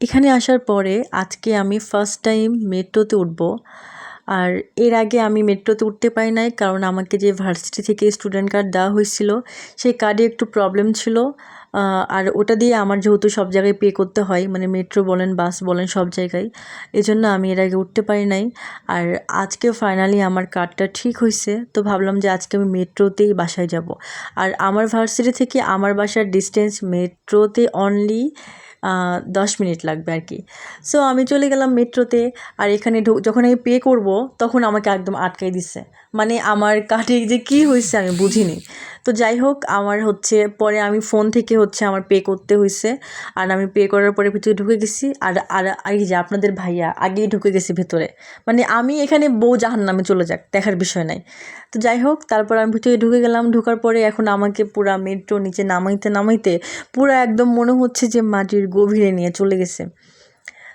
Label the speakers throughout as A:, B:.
A: এখানে আসার পরে আজকে আমি ফার্স্ট টাইম মেট্রোতে উঠব। আর এর আগে আমি মেট্রোতে উঠতে পারি নাই কারণ আমাকে যে ভার্সিটি থেকে স্টুডেন্ট কার্ড দেওয়া হয়েছিল, সেই কার্ডে একটু প্রবলেম ছিল। আর ওটা দিয়ে আমার যেহেতু সব জায়গায় পে করতে হয় মানে মেট্রো বলেন বাস বলেন, সব জায়গায়, এজন্য আমি এর আগে উঠতে পারি নাই। আর আজকে ফাইনালি আমার কার্ডটা ঠিক হয়েছে, তো ভাবলাম যে আজকে আমি মেট্রোতেই বাসায় যাব। আর আমার ভার্সিটি থেকে আমার বাসার ডিস্টেন্স মেট্রোতে অনলি দশ মিনিট লাগবে আর কি। সো আমি চলে গেলাম মেট্রোতে আর এখানে যখন আমি পে করব, তখন আমাকে একদম আটকাই দিছে। মানে আমার কার্ডে যে কী হয়েছে আমি বুঝিনি। তো যাই হোক, আমার হচ্ছে পরে আমি ফোন থেকে হচ্ছে আমার পে করতে হয়েছে আর আমি পে করার পরে ভিতরে ঢুকে গেছি। আর আর এই যে আপনাদের ভাইয়া আগেই ঢুকে গেছি ভেতরে। মানে আমি এখানে বউ জাহান নামে চলে যাক, দেখার বিষয় নাই। তো যাই হোক, তারপর আমি ভিতরে ঢুকে গেলাম। ঢুকার পরে এখন আমাকে পুরা মেট্রো নিচে নামাইতে নামাইতে পুরো একদম মনে হচ্ছে যে মাটির গভীরে নিয়ে চলে গেছে।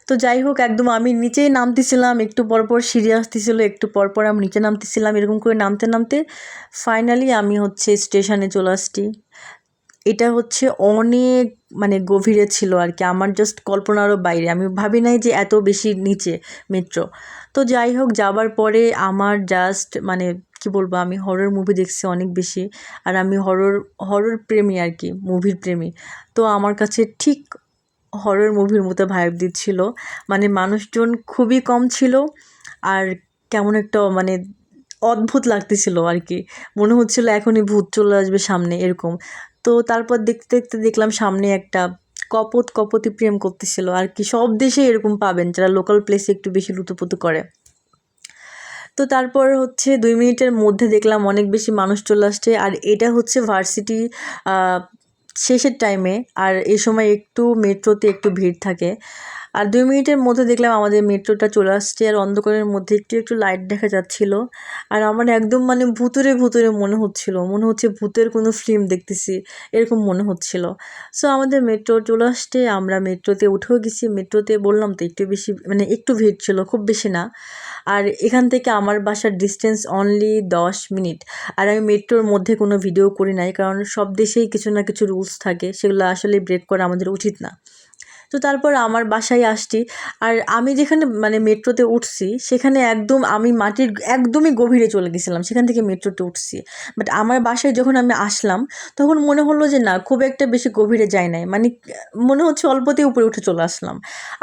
A: তো যাই হোক, একদম আমি নিচেই নামতেছিলাম, একটু পরপর সিঁড়ি আসতেছিল, একটু পরপর আমি নিচে নামতেছিলাম, এরকম করে নামতে নামতে ফাইনালি আমি হচ্ছে স্টেশনে চলে আসছি। এটা হচ্ছে অনেক মানে গভীরে ছিল আর কি, আমার জাস্ট কল্পনারও বাইরে, আমি ভাবি নাই যে এত বেশি নিচে মেট্রো তো যাই হোক, যাবার পরে আমার জাস্ট মানে কি বলব, আমি হরর মুভি দেখছি অনেক বেশি, আর আমি হরর হরর প্রেমী আর কি মুভির প্রেমী। তো আমার কাছে ঠিক হরর মুভির মতো ভাইব দিচ্ছিল। মানে মানুষজন খুবই কম ছিল আর কেমন একটা মানে অদ্ভুত লাগতেছিল আর কি। মনে হচ্ছিল এখনই ভূত চলে আসবে সামনে এরকম। তো তারপর দেখতে দেখতে দেখলাম সামনে একটা কপত কপতি প্রেম করতেছিল। আর কি সব দেশে এরকম পাবেন যারা লোকাল প্লেসে একটু বেশি লুতুপুতু করে। তো তারপর হচ্ছে দুই মিনিটের মধ্যে দেখলাম অনেক বেশি মানুষ চলে আসছে। আর এটা হচ্ছে ভার্সিটি শেষের টাইমে আর এ সময় একটু মেট্রোতে একটু ভিড় থাকে। আর দুই মিনিটের মধ্যে দেখলাম আমাদের মেট্রোটা চলে আসছে, আর অন্ধকারের মধ্যে একটু একটু লাইট দেখা যাচ্ছিল। আর আমার একদম মানে ভুতুরে ভুতুরে মনে হচ্ছিল, মনে হচ্ছে ভূতের কোনো ফিল্ম দেখতেছি, এরকম মনে হচ্ছিল। সো আমাদের মেট্রো চলে আসছে, আমরা মেট্রোতে উঠেও গেছি, মেট্রোতে বললাম তো একটু বেশি মানে একটু ভিড় ছিল, খুব বেশি না। আর এখান থেকে আমার বাসার ডিস্টেন্স অনলি দশ মিনিট। আর আমি মেট্রোর মধ্যে কোনো ভিডিও করি নাই, কারণ সব দেশেই কিছু না কিছু রুলস থাকে, সেগুলো আসলে ব্রেক করা আমাদের উচিত না। তো তারপর আমার বাসায় আসছি। আর আমি যেখানে মানে মেট্রোতে উঠছি, সেখানে একদম আমি মাটির একদমই গভীরে চলে গেছিলাম, সেখান থেকে মেট্রোতে উঠছি। বাট আমার বাসায় যখন আমি আসলাম, তখন মনে হলো যে, না, খুব একটা বেশি গভীরে যায় নাই। মানে মনে হচ্ছে অল্পতেই উপরে উঠে চলে আসলাম।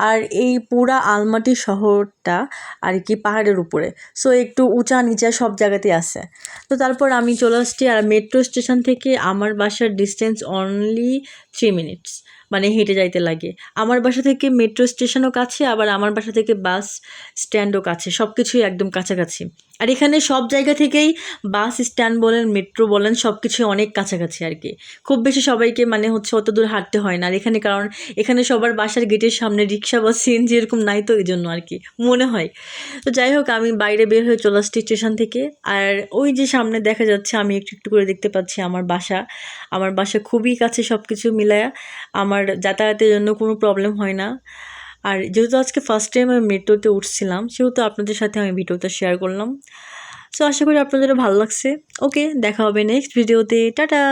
A: আর এই পুরা আলমাটি শহরটা আর কি পাহাড়ের উপরে। সো একটু উঁচা নিচা সব জায়গাতেই আছে। তো তারপর আমি চলে আসছি, আর মেট্রো স্টেশন থেকে আমার বাসার ডিস্টেন্স অনলি থ্রি মিনিটস মানে হেঁটে যাইতে লাগে। আমার বাসা থেকে মেট্রো স্টেশনও কাছে, আবার আমার বাসা থেকে বাস স্ট্যান্ডও কাছে। সব কিছুই একদম কাছাকাছি। আর এখানে সব জায়গা থেকেই বাস স্ট্যান্ড বলেন, মেট্রো বলেন সব কিছুই অনেক কাছাকাছি আর কি। খুব বেশি সবাইকে মানে হচ্ছে অত দূর হাঁটতে হয় না। আর এখানে কারণ, এখানে সবার বাসার গেটের সামনে রিক্সা বা সিএনজি এরকম নাই তো এই জন্য আর কি, মনে হয়। তো যাই হোক, আমি বাইরে বের হয়ে চলে আসছি স্টেশন থেকে। আর ওই যে সামনে দেখা যাচ্ছে, আমি একটু একটু করে দেখতে পাচ্ছি আমার বাসা। আমার বাসা খুবই কাছে সব কিছু মিলায়া। আমার যাতায়াতের জন্য কোনো প্রবলেম হয় না। আর যেহেতু আজকে ফার্স্ট টাইম আমি মেট্রোতে উঠছিলাম, সেহেতু আপনাদের সাথে আমি ভিডিওটা শেয়ার করলাম। সো আশা করি আপনাদেরও ভালো লাগছে। ওকে দেখা হবে নেক্সট ভিডিওতে টাটা!